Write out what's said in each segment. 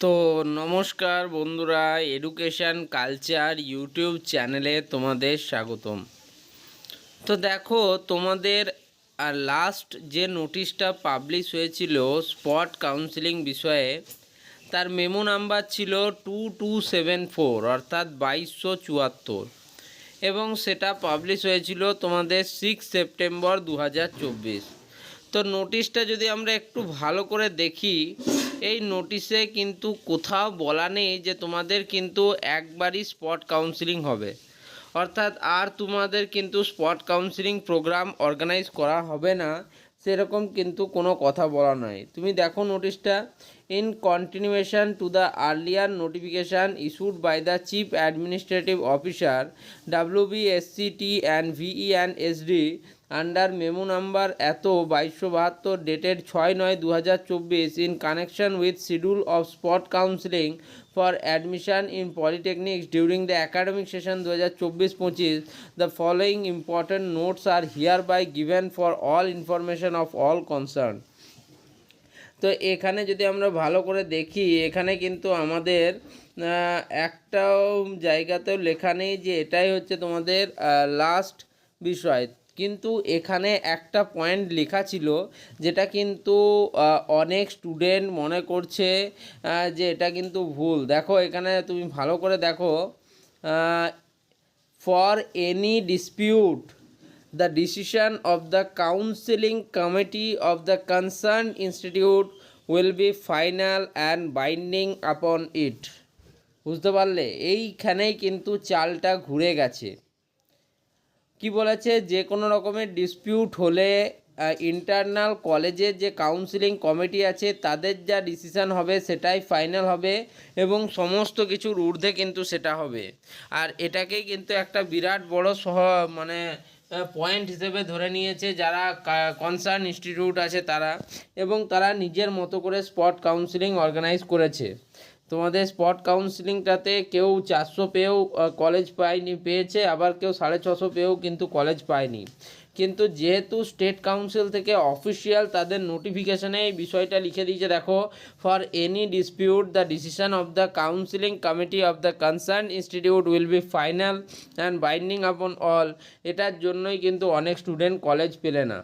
তো নমস্কার বন্ধুরা এডুকেশান কালচার ইউটিউব চ্যানেলে তোমাদের স্বাগতম। তো দেখো, তোমাদের লাস্ট যে নোটিশটা পাবলিশ হয়েছিল স্পট কাউন্সিলিং বিষয়ে, তার মেমো নাম্বার ছিল টু টু সেভেন ফোর অর্থাৎ বাইশশো চুয়াত্তর। এবং সেটা পাবলিশ হয়েছিল তোমাদের সিক্স সেপ্টেম্বর দু হাজার চব্বিশ। তো নোটিশটা যদি আমরা একটু ভালো করে দেখি এই নোটিশে কিন্তু কোথাও বলা নেই যে তোমাদের কিন্তু একবারই স্পট কাউন্সিলিং হবে। অর্থাৎ আর তোমাদের কিন্তু স্পট কাউন্সিলিং প্রোগ্রাম অর্গানাইজ করা হবে না, সেরকম কিন্তু কোনো কথা বলা নয়। তুমি দেখো নোটিশটা in continuation to the earlier notification issued by the chief administrative officer WBSCT and VE and SD under memo number এত বাইশশো বাহাত্তর ডেটেড ছয় নয় দু হাজার চব্বিশ in connection with schedule of spot counselling for admission in polytechnics during the academic session দু হাজার চব্বিশ পঁচিশ। The following important notes are hereby given for all information of all concern. তো এখানে যদি আমরা ভালো করে দেখি, এখানে কিন্তু আমাদের একটাও জায়গাতেও লেখা নেই যে এটাই হচ্ছে তোমাদের লাস্ট বিষয়। কিন্তু এখানে একটা পয়েন্ট লেখা ছিল যেটা কিন্তু অনেক স্টুডেন্ট মনে করছে যে এটা কিন্তু ভুল। দেখো এখানে তুমি ভালো করে দেখো for any dispute the decision of the counseling committee of the concerned institute will be final and binding upon it বুঝতে পারলে? এইখানেই কিন্তু চালটা ঘুরে গেছে। কি বলেছে? যে কোনো রকমের ডিসপিউট হলে ইন্টারনাল কলেজের যে কাউন্সিলিং কমিটি আছে, তাদের যা ডিসিশন হবে সেটাই ফাইনাল হবে এবং সমস্ত কিছুর ঊর্ধ্বে কিন্তু সেটা হবে। আর এটাকেই কিন্তু একটা বিরাট বড় সহ মানে পয়েন্ট হিসেবে ধরে নিয়েছে যারা কনসার্ন ইনস্টিটিউট আছে তারা এবং তারা নিজের মতো করে স্পট কাউন্সিলিং অর্গানাইজ করেছে। তোমাদের স্পট কাউন্সিলিংটাতে কেউ চারশো পেয়েও কলেজ পায়নি, পেয়েছে, আবার কেউ সাড়ে ছশো পেয়েও কিন্তু কলেজ পায়নি। কিন্তু যেহেতু স্টেট কাউন্সিল থেকে অফিসিয়াল তাদের নোটিফিকেশানে এই বিষয়টা লিখে দিয়েছে, দেখো for any dispute the decision of the counselling committee of the concern institute will be final and binding upon all এটার জন্যই কিন্তু অনেক স্টুডেন্ট কলেজ পেলে না।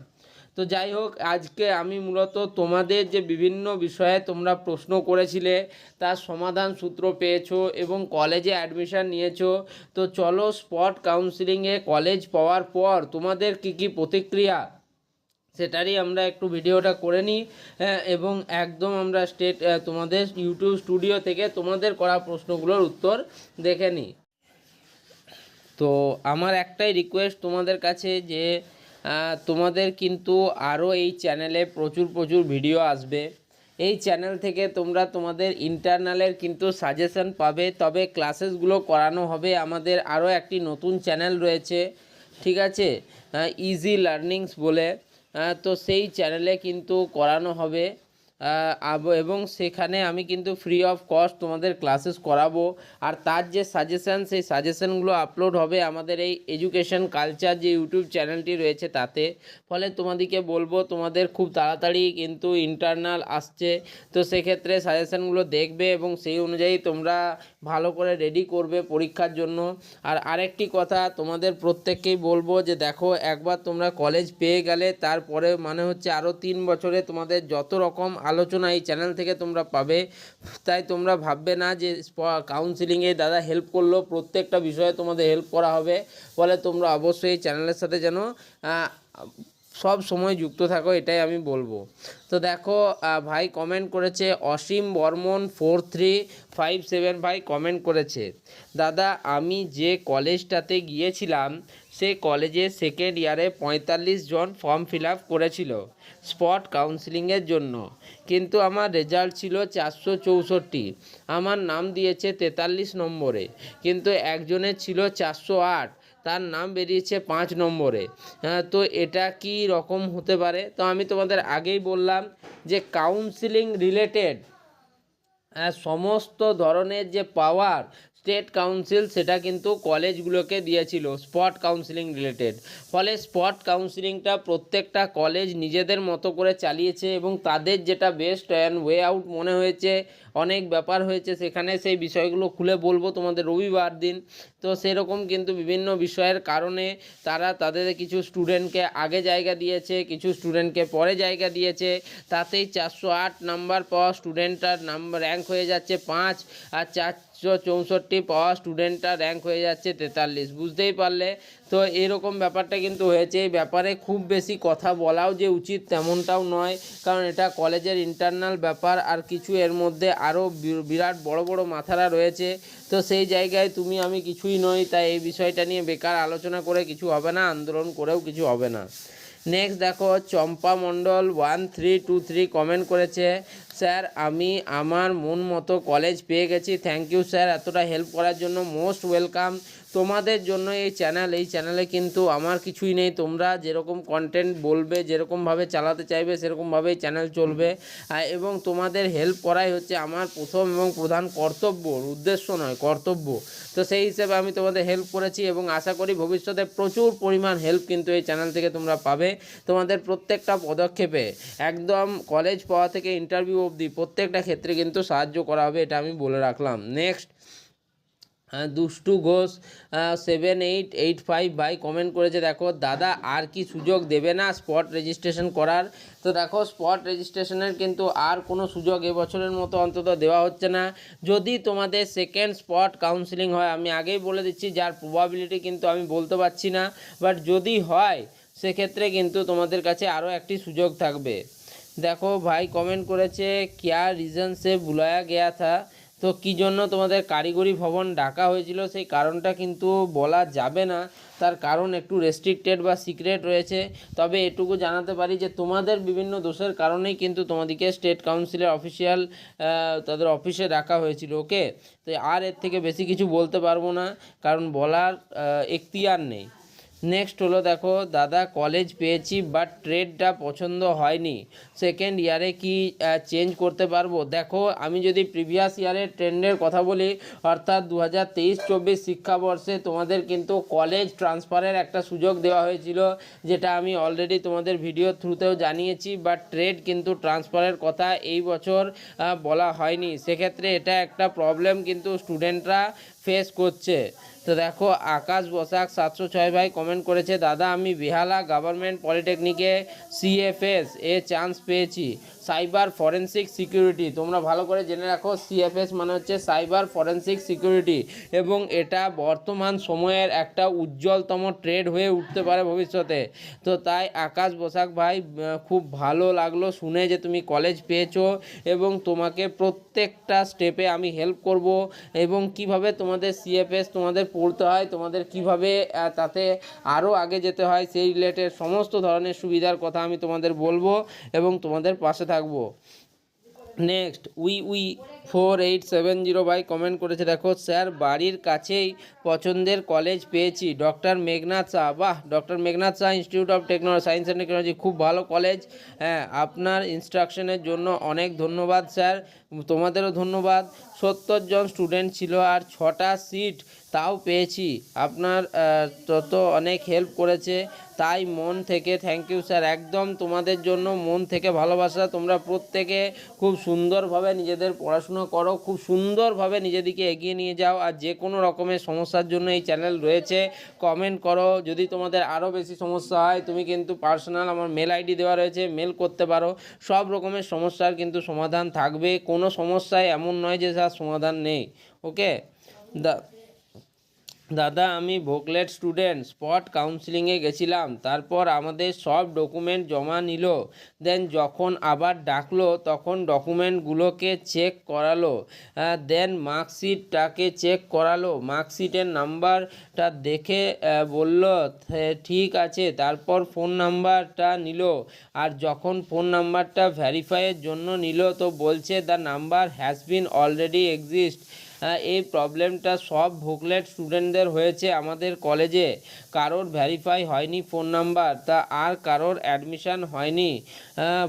তো যাই হোক আজকে আমি মূলত তোমাদের যে বিভিন্ন বিষয়ে তোমরা প্রশ্ন করেছিলে তার সমাধান সূত্র পেয়েছ এবং কলেজে অ্যাডমিশন নিয়েছো। তো চলো স্পট কাউন্সিলিংয়ে কলেজ পাওয়ার পর তোমাদের কি কি প্রতিক্রিয়া? সেটারই আমরা একটু ভিডিওটা করে নিই হ্যাঁ, এবং একদম আমরা স্টেট তোমাদের ইউটিউব স্টুডিও থেকে তোমাদের করা প্রশ্নগুলোর উত্তর দেখে নিই। তো আমার একটাই রিকোয়েস্ট তোমাদের কাছে যে তোমাদের কিন্তু আরও এই চ্যানেলে প্রচুর প্রচুর ভিডিও আসবে। এই চ্যানেল থেকে তোমরা তোমাদের ইন্টারনালের কিন্তু সাজেশন পাবে, তবে ক্লাসেসগুলো করানো হবে। আমাদের আরও একটি নতুন চ্যানেল রয়েছে, ঠিক আছে? ইজি লার্নিংস বলে। তো সেই চ্যানেলে কিন্তু করানো হবে। এবং সেখানে আমি কিন্তু ফ্রি অফ কস্ট তোমাদের ক্লাসেস করাবো। আর তার যে সাজেশান সেই সাজেশানগুলো আপলোড হবে আমাদের এই এডুকেশন কালচার যে ইউটিউব চ্যানেলটি রয়েছে তাতে। ফলে তোমাদেরকে বলব, তোমাদের খুব তাড়াতাড়ি কিন্তু ইন্টারনাল আসছে। তো সেক্ষেত্রে সাজেশানগুলো দেখবে এবং সেই অনুযায়ী তোমরা ভালো করে রেডি করবে পরীক্ষার জন্য। আর আরেকটি কথা, তোমাদের প্রত্যেককেই বলব যে দেখো, একবার তোমরা কলেজ পেয়ে গেলে তারপরে মানে হচ্ছে আরও তিন বছরে তোমাদের যত রকম আলোচনা এই চ্যানেল থেকে তোমরা পাবে। তাই তোমরা ভাববে না যে কাউন্সিলিংয়ে দাদা হেল্প করল, প্রত্যেকটা বিষয়ে তোমাদের হেল্প করা হবে। ফলে তোমরা অবশ্যই চ্যানেলের সাথে যেন সব সময় যুক্ত থাকো, এটাই আমি বলব। তো দেখো ভাই কমেন্ট করেছে, Asim Barman four three five seven ভাই কমেন্ট করেছে, দাদা, আমি যে কলেজটাতে গিয়েছিলাম, সে কলেজে সেকেন্ড ইয়ারে পঁয়তাল্লিশ জন ফর্ম ফিল আপ করেছিল স্পট কাউন্সিলিংয়ের জন্য। কিন্তু আমার রেজাল্ট ছিল চারশো চৌষট্টি, আমার নাম দিয়েছে তেতাল্লিশ নম্বরে, কিন্তু একজনের ছিল চারশো আট তার নাম বেরিয়েছে পাঁচ নম্বরে। হ্যাঁ, তো এটা কি রকম হতে পারে? তো আমি তোমাদের আগেই বললাম যে কাউন্সিলিং রিলেটেড সমস্ত ধরনের যে পাওয়ার স্টেট কাউন্সিল সেটা কিন্তু কলেজগুলোকে দিয়েছিল, স্পট কাউন্সিলিং রিলেটেড। ফলে স্পট কাউন্সিলিংটা প্রত্যেকটা কলেজ নিজেদের মতো করে চালিয়েছে এবং তাদের যেটা বেস্ট অ্যান্ড ওয়ে আউট মনে হয়েছে, অনেক ব্যাপার হয়েছে, সেখানে সেই বিষয়গুলো খুলে বলব তোমাদের রবিবার দিন। তো সেরকম কিন্তু বিভিন্ন বিষয়ের কারণে তারা তাদের কিছু স্টুডেন্টকে আগে জায়গা দিয়েছে, কিছু স্টুডেন্টকে পরে জায়গা দিয়েছে। তাতেই চারশো আট নাম্বার পাওয়া স্টুডেন্টটার নাম্বার র্যাঙ্ক হয়ে যাচ্ছে পাঁচ, আর চারশো চৌষট্টি পাওয়া স্টুডেন্টটার র্যাঙ্ক হয়ে যাচ্ছে তেতাল্লিশ। বুঝতেই পারলে? তো এরকম ব্যাপারটা কিন্তু হয়েছে। এই ব্যাপারে খুব বেশি কথা বলাও যে উচিত তেমনটাও নয়। কারণ এটা কলেজের ইন্টারনাল ব্যাপার। আর কিছু এর মধ্যে আরও বিরাট বড় বড় মাথারা রয়েছে। তো সেই জায়গায় তুমি, আমি কিছুই নই। তাই এই বিষয়টা নিয়ে বেকার আলোচনা করে কিছু হবে না, আন্দোলন করেও কিছু হবে না। নেক্সট দেখো, Champa Mondal one three two three comment করেছে। স্যার, আমি আমার মন মতো কলেজ পেয়ে গেছি। থ্যাংক ইউ স্যার, এতটা হেল্প করার জন্য। মোস্ট ওয়েলকাম তোমাদের জন্য এই চ্যানেল এই চ্যানেলে কিন্তু আমার কিছুই নেই। তোমরা যেরকম কন্টেন্ট বলবে যেরকমভাবে চালাতে চাইবে সেরকমভাবেই চ্যানেল চলবে। এবং তোমাদের হেল্প করাই হচ্ছে আমার প্রথম এবং প্রধান কর্তব্য, উদ্দেশ্য নয়, কর্তব্য। তো সেই হিসেবে আমি তোমাদের হেল্প করেছি এবং আশা করি ভবিষ্যতে প্রচুর পরিমাণ হেল্প কিন্তু এই চ্যানেল থেকে তোমরা পাবে। তোমাদের প্রত্যেকটা পদক্ষেপে একদম কলেজ পাওয়া থেকে ইন্টারভিউ অবধি প্রত্যেকটা ক্ষেত্রে কিন্তু সাহায্য করা হবে, এটা আমি বলে রাখলাম। Next Dushtu Ghosh seven eight eight five ভাই কমেন্ট করেছে, দেখো, দাদা, আর কি সুযোগ দেবে না স্পট রেজিস্ট্রেশন করার? তো দেখো স্পট রেজিস্ট্রেশনের কিন্তু আর কোনো সুযোগ এবছরের মতো অন্তত দেওয়া হচ্ছে না। যদি তোমাদের সেকেন্ড স্পট কাউন্সিলিং হয়, আমি আগেই বলে দিচ্ছি, যার প্রবাবিলিটি কিন্তু আমি বলতে পারছি না বাট যদি হয়, সেক্ষেত্রে কিন্তু তোমাদের কাছে আরও একটি সুযোগ থাকবে। দেখো, ভাই কমেন্ট করেছে, ক্যা রিজন সে বুলায়া গেয়া থা? তো কী জন্য তোমাদের কারিগরি ভবন ডাকা হয়েছিল? সেই কারণটা কিন্তু বলা যাবে না। তার কারণ একটু রেস্ট্রিক্টেড বা সিক্রেট রয়েছে। তবে এটুকু জানাতে পারি যে, তোমাদের বিভিন্ন দোষের কারণেই কিন্তু তোমাদেরকে স্টেট কাউন্সিলের অফিসিয়াল তাদের অফিসে রাখা হয়েছিল ওকে তো আর এর থেকে বেশি কিছু বলতে পারব না, কারণ বলার এখতিয়ার নেই। নেক্সট হলো দেখো, দাদা কলেজ পেয়েছি বাট ট্রেডটা পছন্দ হয়নি। সেকেন্ড ইয়ারে কি চেঞ্জ করতে পারব? দেখো, আমি যদি প্রিভিয়াস ইয়ারের ট্রেন্ডের কথা বলি, অর্থাৎ দু হাজার তেইশ চব্বিশ শিক্ষাবর্ষে তোমাদের কিন্তু কলেজ ট্রান্সফারের একটা সুযোগ দেওয়া হয়েছিল, যেটা আমি অলরেডি তোমাদের ভিডিও থ্রুতেও জানিয়েছি বাট ট্রেড কিন্তু ট্রান্সফারের কথা এই বছর বলা হয়নি। সেক্ষেত্রে এটা একটা প্রবলেম কিন্তু স্টুডেন্টরা ফেস করছে। তো দেখো, আকাশ বসাক সাতশো ছয় ভাই কমেন্ট করেছে, দাদা, আমি বেহালা গভর্নমেন্ট পলিটেকনিকে সিএফএস এ চান্স পেয়েছি। Cyber forensic security. তোমরা ভালো করে জেনে রাখো সিএফএস মানে হচ্ছে সাইবার ফরেন্সিক সিকিউরিটি এবং এটা বর্তমান সময়ের একটা উজ্জ্বলতম ট্রেড হয়ে উঠতে পারে ভবিষ্যতে। তো তাই আকাশ বসাক ভাই খুব ভালো লাগল শুনে যে তুমি কলেজ পেয়েছ এবং তোমাকে প্রত্যেকটা স্টেপে আমি হেল্প করব এবং কীভাবে তোমাদের সিএফএস তোমাদের পড়তে হয়, তোমাদের কীভাবে তাতে আরও আগে যেতে হয়, সেই রিলেটেড সমস্ত ধরনের সুবিধার কথা আমি তোমাদের বলব এবং তোমাদের পাশে থাকব। নেক্সট উই উই four eight seven zero by comment করেছে, দেখো স্যার বাড়ির কাছেই পছন্দের কলেজ পেয়েছি। ডক্টর মেঘনাথ শাহ, বাহ doctor Meghnad Saha institute of technology science and technology খুব ভালো কলেজ হ্যাঁ আপনার ইনস্ট্রাকশনের জন্য অনেক ধন্যবাদ স্যার তোমাদেরও ধন্যবাদ। সত্তর জন স্টুডেন্ট ছিল আর ছটা সিট তাও পেয়েছি। আপনার তত অনেক হেল্প করেছে, তাই মন থেকে থ্যাংক ইউ স্যার একদম তোমাদের জন্য মন থেকে ভালোবাসা। তোমরা প্রত্যেকে খুব সুন্দরভাবে নিজেদের পড়াশুনো করো, খুব সুন্দরভাবে নিজেদেরকে এগিয়ে নিয়ে যাও আর যে কোনো রকমের সমস্যার জন্য এই চ্যানেল রয়েছে। কমেন্ট করো, যদি তোমাদের আরও বেশি সমস্যা হয়, তুমি কিন্তু পার্সোনাল আমার মেল আইডি দেওয়া রয়েছে মেল করতে পারো। সব রকমের সমস্যার কিন্তু সমাধান থাকবে। কোনো সমস্যায় এমন নয় যে তার সমাধান নেই ওকে দা দাদা, আমি ভোকলেট স্টুডেন্ট, স্পট কাউন্সিলিংয়ে গেছিলাম। তারপর আমাদের সব ডকুমেন্ট জমা নিল। দেন যখন আবার ডাকলো, তখন ডকুমেন্টগুলোকে চেক করালো। দেন মার্কশিটটাকে চেক করালো। মার্কশিটের নাম্বারটা দেখে বলল ঠিক আছে। তারপর ফোন নাম্বারটা নিল। আর যখন ফোন নাম্বারটা ভ্যারিফাইয়ের জন্য নিল, তো বলছে, the number has been already exist. এই প্রবলেমটা সব ভোকলেট স্টুডেন্টদের হয়েছে আমাদের কলেজে। কারোর ভ্যারিফাই হয়নি ফোন নাম্বার তা আর কারোর অ্যাডমিশান হয়নি।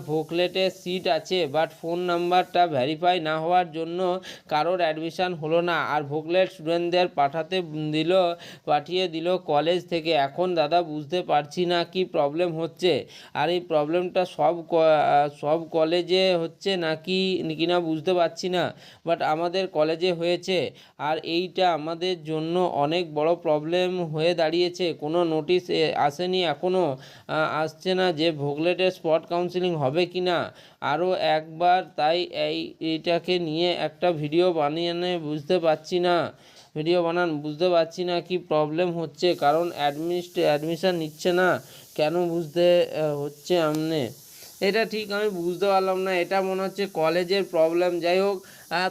ভোকলেটে সিট আছে বাট ফোন নাম্বারটা ভ্যারিফাই না হওয়ার জন্য কারোর অ্যাডমিশান হলো না। আর ভোকলেট স্টুডেন্টদের পাঠাতে দিল, পাঠিয়ে দিল কলেজ থেকে। এখন দাদা বুঝতে পারছি না কি প্রবলেম হচ্ছে। আর এই প্রবলেমটা সব সব কলেজে হচ্ছে নাকি, কিনা বুঝতে পারছি না। বাট আমাদের কলেজে হয়েছে আর এইটা আমাদের জন্য অনেক বড় প্রবলেম হয়ে দাঁড়িয়েছে। কোনো নোটিশ আসেনি এখনও আসছে না যে ভোগলেটের স্পট কাউন্সিলিং হবে কি না আরও একবার তাই এই, এইটাকে নিয়ে একটা ভিডিও বানিয়ে বুঝতে পারছি না। ভিডিও বানান, বুঝতে পারছি না কি প্রবলেম হচ্ছে। কারণ অ্যাডমিনিস্ট অ্যাডমিশান নিচ্ছে না। কেন বুঝতে হচ্ছে আমনে? এটা ঠিক আমি বুঝতে পারলাম না। এটা মনে হচ্ছে কলেজের প্রবলেম যাই হোক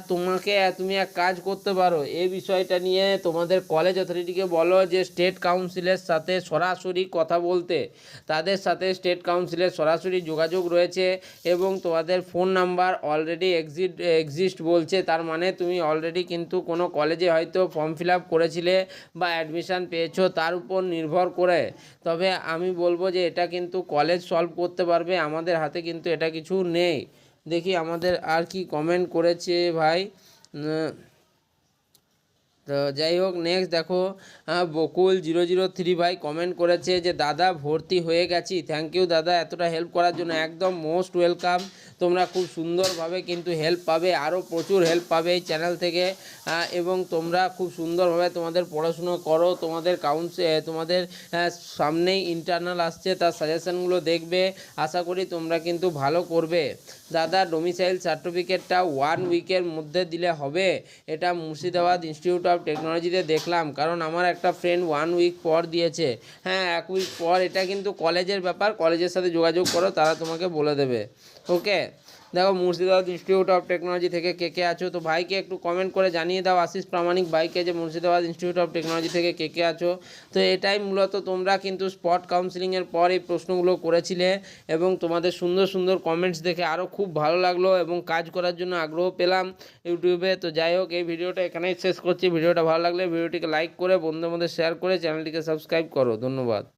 তোমাকে, তুমি এক কাজ করতে পারো। এই বিষয়টা নিয়ে তোমাদের কলেজ অথরিটিকে বলো যে স্টেট কাউন্সিলের সাথে সরাসরি কথা বলতে। তাদের সাথে স্টেট কাউন্সিলের সরাসরি যোগাযোগ রয়েছে এবং তোমাদের phone number already exit exist বলছে। তার মানে তুমি অলরেডি কিন্তু কোনো কলেজে হয়তো ফর্ম ফিল আপ করেছিলে বা অ্যাডমিশান পেয়েছ, তার উপর নির্ভর করে। তবে আমি বলব যে, এটা কিন্তু কলেজ সলভ করতে পারবে। আমাদের হাতে কিন্তু এটা কিছু নেই। দেখি আমাদের আর কি কমেন্ট করেছে ভাই। তো যাই হোক নেক্সট দেখো বকুল জিরো জিরো থ্রি ভাই কমেন্ট করেছে যে, দাদা, ভর্তি হয়ে গেছি। থ্যাংক ইউ দাদা, এতটা হেল্প করার জন্য। একদম মোস্ট ওয়েলকাম তোমরা খুব সুন্দরভাবে কিন্তু হেল্প পাবে আরও প্রচুর হেল্প পাবে এই চ্যানেল থেকে। এবং তোমরা খুব সুন্দরভাবে তোমাদের পড়াশুনো করো, তোমাদের কাউন্সে তোমাদের সামনেই ইন্টারনাল আসছে তার সাজেশনগুলো দেখবে। আশা করি তোমরা কিন্তু ভালো করবে। দাদা ডোমিসাইল সার্টিফিকেটটা ওয়ান উইকের মধ্যে দিলে হবে। এটা মুর্শিদাবাদ ইনস্টিটিউট অফ টেকনোলজিতে দেখলাম, কারণ আমার একটা ফ্রেন্ড ওয়ান উইক পর দিয়েছে। হ্যাঁ এক উইক পর, এটা কিন্তু কলেজের ব্যাপার। কলেজের সাথে যোগাযোগ করো, তারা তোমাকে বলে দেবে। ওকে দেখো, মুর্শিদাবাদ ইনস্টিটিউট অফ টেকনোলজি থেকে কে কে আছো? তো ভাইকে একটু কমেন্ট করে জানিয়ে দাও, আশিস প্রামাণিক ভাইকে, যে মুর্শিদাবাদ ইনস্টিটিউট অফ টেকনোলজি থেকে কে কে আছো? তো এটাই মূলত তোমরা কিন্তু স্পট কাউন্সিলিংয়ের পর এই প্রশ্নগুলো করেছিলে এবং তোমাদের সুন্দর সুন্দর কমেন্টস দেখে আরও খুব ভালো লাগল এবং কাজ করার জন্য আগ্রহ পেলাম ইউটিউবে। তো যাই হোক, এই ভিডিওটা এখানেই শেষ করছি। ভিডিওটা ভালো লাগলে ভিডিওটিকে লাইক করে, বন্ধুদের মধ্যে শেয়ার করে, চ্যানেলটিকে সাবস্ক্রাইব করো। ধন্যবাদ।